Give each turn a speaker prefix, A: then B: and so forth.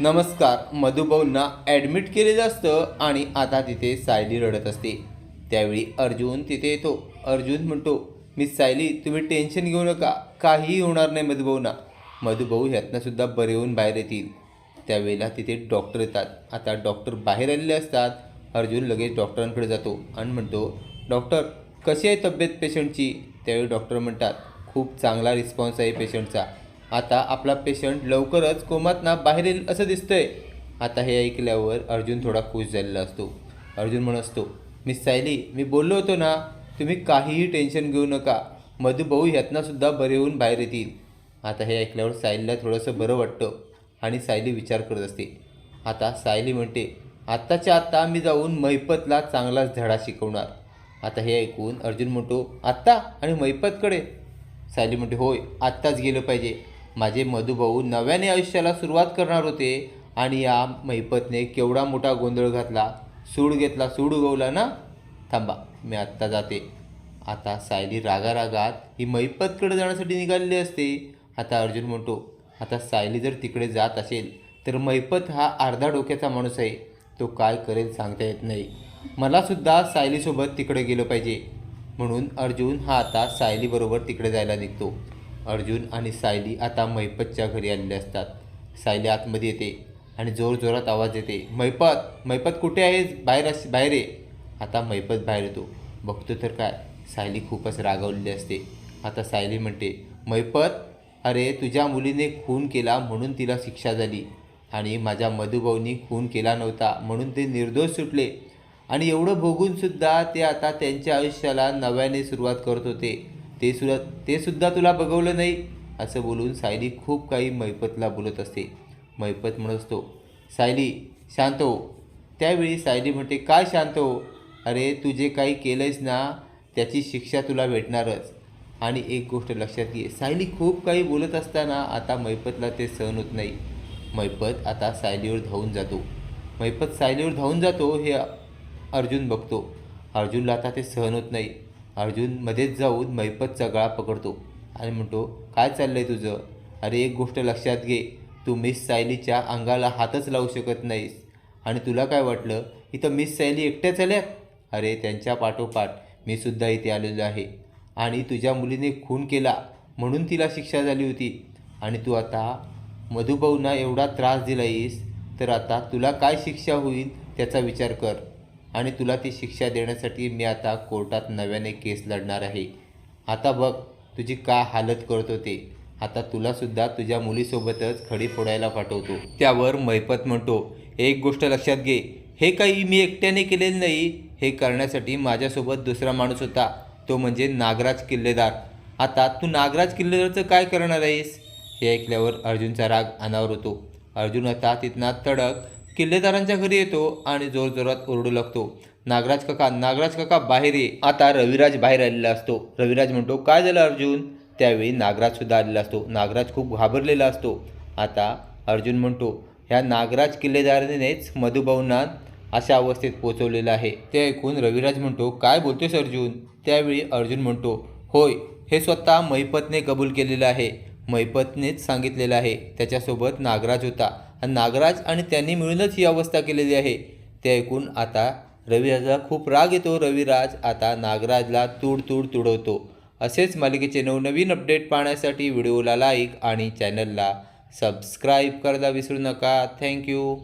A: नमस्कार मधुभाऊंना ॲडमिट केलेलं असतं आणि आता तिथे सायली रडत असते. त्यावेळी अर्जुन तिथे येतो. अर्जुन म्हणतो मिस सायली तुम्ही टेन्शन घेऊ नका काहीही होणार नाही मधुभाऊंना मधुभाऊ ह्यातनंसुद्धा बरे होऊन बाहेर येतील. त्यावेळेला तिथे डॉक्टर येतात. आता डॉक्टर बाहेर आलेले असतात. अर्जुन लगेच डॉक्टरांकडे जातो आणि म्हणतो डॉक्टर कशी आहे तब्येत पेशंटची त्यावेळी डॉक्टर म्हणतात खूप चांगला रिस्पॉन्स आहे पेशंटचा आता आपला पेशंट लवकरच कोमातना बाहेर येईल असं दिसतंय. आता हे ऐकल्यावर अर्जुन थोडा खुश झालेला असतो. अर्जुन म्हणत असतो मिस सायली मी बोललो होतो ना तुम्ही काहीही टेन्शन घेऊ नका. मधुभाऊ ह्यातनासुद्धा बरे होऊन बाहेर येतील. आता हे ऐकल्यावर सायलीला थोडंसं बरं वाटतं आणि सायली विचार करत असते. आता सायली म्हणते आत्ताच्या आत्ता मी जाऊन मैपतला चांगलाच धडा शिकवणार. आता हे ऐकून अर्जुन म्हणतो आत्ता? आणि मैपतकडे? सायली म्हणते होय आत्ताच गेलं पाहिजे. माझे मधुभाऊ नव्याने आयुष्याला सुरुवात करणार होते आणि या मैपतने केवढा मोठा गोंधळ घातला सूड घेतला सूड उगवला ना? थांबा मी आत्ता जाते. आता सायली रागारागात ही मैपतकडे जाण्यासाठी निघालेली असते. आता अर्जुन म्हणतो आता सायली जर तिकडे जात असेल तर मैपत हा अर्धा डोक्याचा माणूस आहे. तो काय करेल सांगता येत नाही. मलासुद्धा सायलीसोबत तिकडे गेलं पाहिजे. म्हणून अर्जुन हा आता सायलीबरोबर तिकडे जायला निघतो. अर्जुन आणि सायली आता मैपतच्या घरी आलेले असतात. सायली आतमध्ये येते आणि जोरजोरात आवाज येते मैपत मैपत कुठे आहेस? बाहेर अस बाहेर ये. आता मैपत बाहेर येतो. बघतो तर काय? सायली खूपच रागावलेली असते. आता सायली म्हणते मैपत अरे तुझ्या मुलीने खून केला म्हणून तिला शिक्षा झाली आणि माझ्या मधुभाऊनी खून केला नव्हता म्हणून ते निर्दोष सुटले आणि एवढं भोगूनसुद्धा ते आता त्यांच्या आयुष्याला नव्याने सुरुवात करत होते. ते सुद्धा ते सुद्धा तुला बघवलं नाही? असं बोलून सायली खूप काही मैपतला बोलत असते. मैपत म्हणत असतो सायली शांत हो. त्यावेळी सायली म्हणते काय शांत हो? अरे तू जे काही केलंयस ना त्याची शिक्षा तुला भेटणारच. आणि एक गोष्ट लक्षात घे सायली खूप काही बोलत असताना आता मैपतला ते सहन होत नाही. मैपत आता सायलीवर धावून जातो. मैपत सायलीवर धावून जातो हे अर्जुन बघतो. अर्जुनला आता ते सहन होत नाही. अर्जुन मध्येच जाऊन मैपतचा गळा पकडतो आणि म्हणतो काय चाललंय तुझं? अरे एक गोष्ट लक्षात घे. तू मिस सायलीच्या अंगाला हातच लावू शकत नाहीस. आणि तुला काय वाटलं? इथं मिस सायली एकट्याच आल्या अरे त्यांच्या पाठोपाठ मी सुद्धा इथे आलेलो आहे. आणि तुझ्या मुलीने खून केला म्हणून तिला शिक्षा झाली होती. आणि तू आता मधुभाऊंना एवढा त्रास दिलाईस तर आता तुला काय शिक्षा होईल त्याचा विचार कर. आणि तुला ती शिक्षा देण्यासाठी मी आता कोर्टात नव्याने केस लढणार आहे. आता बघ तुझी का हालत करत होते आता तुलासुद्धा तुझ्या मुलीसोबतच खडी फोडायला पाठवतो. त्यावर मैपत म्हणतो एक गोष्ट लक्षात घे. हे काही मी एकट्याने केलेलं नाही. हे करण्यासाठी माझ्यासोबत दुसरा माणूस होता. तो म्हणजे नागराज किल्लेदार. आता तू नागराज किल्लेदारचं काय करणार आहेस? हे ऐकल्यावर अर्जुनचा राग अनावर होतो. अर्जुन आता तिथना तडक किल्लेदारांच्या घरी येतो आणि जोरजोरात ओरडू लागतो. नागराज काका नागराज काका बाहेर ये. आता रविराज बाहेर आलेला असतो. रविराज म्हणतो काय झालं अर्जुन? त्यावेळी नागराज सुद्धा आलेला असतो. नागराज खूप घाबरलेला असतो. आता अर्जुन म्हणतो ह्या नागराज किल्लेदारानेच मधुभाऊंना अशा अवस्थेत पोचवलेलं आहे. ते ऐकून रविराज म्हणतो काय बोलतोयस अर्जुन? त्यावेळी अर्जुन म्हणतो होय हे स्वतः मैपतने कबूल केलेलं आहे. मैपतनेच सांगितलेलं आहे. त्याच्यासोबत नागराज होता. नागराज आणि त्यांनी मिळूनच ही अवस्था केलेली आहे. ते ऐकून आता रविराजला खूप राग येतो. रविराज आता नागराजला तूड तूड तुडवतो. असेच मालिकेचे नवनवीन अपडेट पाहण्यासाठी व्हिडिओला लाईक आणि चॅनलला सबस्क्राईब करायला विसरू नका. थँक्यू